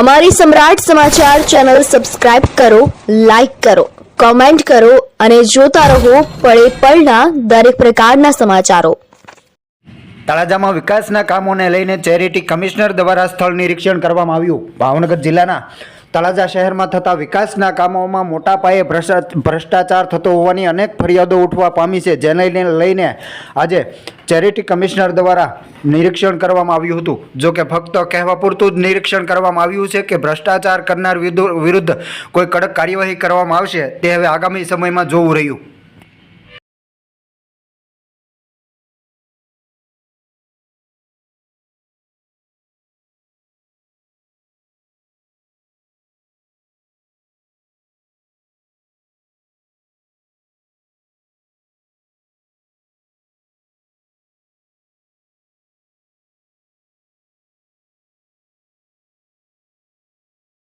અમારી સમ્રાટ સમાચાર ચેનલ સબસ્ક્રાઇબ કરો, લાઇક કરો, કોમેન્ટ કરો અને જોતા રહો પળે પળના દરેક પ્રકારના સમાચારો. તળાજામાં વિકાસના કામોને લઈને ચેરિટી કમિશનર દ્વારા સ્થળ નિરીક્ષણ કરવામાં આવ્યું. ભાવનગર જિલ્લાના તળાજા શહેરમાં થતા વિકાસના કામોમાં મોટા પાયે ભ્રષ્ટાચાર થતો હોવાની અનેક ફરિયાદો ઉઠવા પામી છે, જેને લઈને આજે ચેરિટી કમિશનર દ્વારા નિરીક્ષણ કરવામાં આવ્યું હતું. જો કે ફક્ત કહેવા પૂરતું જ નિરીક્ષણ કરવામાં આવ્યું છે કે ભ્રષ્ટાચાર કરનાર વિરુદ્ધ કોઈ કડક કાર્યવાહી કરવામાં આવશે, તે હવે આગામી સમયમાં જોવું રહ્યું.